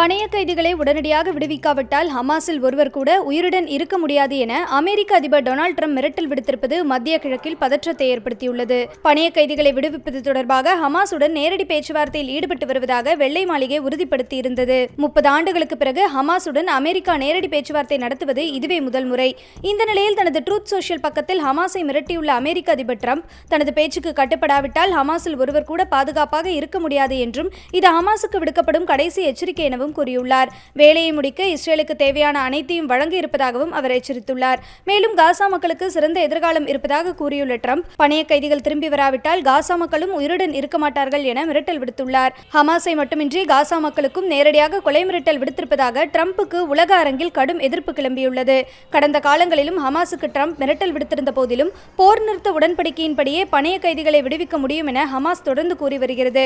பணைய கைதிகளை உடனடியாக விடுவிக்காவிட்டால் ஹமாஸில் ஒருவர் கூட உயிருடன் இருக்க முடியாது என அமெரிக்க அதிபர் டொனால்ட் ட்ரம்ப் மிரட்டல் விடுத்திருப்பது மத்திய கிழக்கில் பதற்றத்தை ஏற்படுத்தியுள்ளது. பணைய கைதிகளை விடுவிப்பது தொடர்பாக ஹமாஸுடன் நேரடி பேச்சுவார்த்தையில் ஈடுபட்டு வருவதாக வெள்ளை மாளிகை உறுதிப்படுத்தியிருந்தது. முப்பது ஆண்டுகளுக்கு பிறகு ஹமாஸுடன் அமெரிக்கா நேரடி பேச்சுவார்த்தை நடத்துவது இதுவே முதல் முறை. இந்த நிலையில் தனது ட்ரூத் சோஷியல் பக்கத்தில் ஹமாஸை மிரட்டியுள்ள அமெரிக்க அதிபர் ட்ரம்ப் தனது பேச்சுக்கு கட்டுப்படாவிட்டால் ஹமாஸில் ஒருவர் கூட பாதுகாப்பாக இருக்க முடியாது என்றும் இது ஹமாஸுக்கு விடுக்கப்படும் கடைசி எச்சரிக்கை எனவும் கூறியுள்ளார். வேலையை முடிக்க இஸ்ரேலுக்கு தேவையான அனைத்தையும் வழங்க இருப்பதாகவும் அவர் எச்சரித்துள்ளார். மேலும் காசா மக்களுக்கு சிறந்த எதிர்காலம் இருப்பதாக கூறியுள்ள ட்ரம்ப் பணைய கைதிகள் திரும்பி வராவிட்டால் காசா மக்களும் உயிருடன் இருக்க மாட்டார்கள் என மிரட்டல் விடுத்துள்ளார். ஹமாஸை மட்டுமின்றி காசா மக்களுக்கும் நேரடியாக கொலை மிரட்டல் விடுத்திருப்பதாக ட்ரம்புக்கு உலக அரங்கில் கடும் எதிர்ப்பு கிளம்பியுள்ளது. கடந்த காலங்களிலும் ஹமாஸுக்கு ட்ரம்ப் மிரட்டல் விடுத்திருந்த போதிலும் போர் நிறுத்த உடன்படிக்கையின்படியே பணைய கைதிகளை விடுவிக்க முடியும் என ஹமாஸ் தொடர்ந்து கூறி வருகிறது.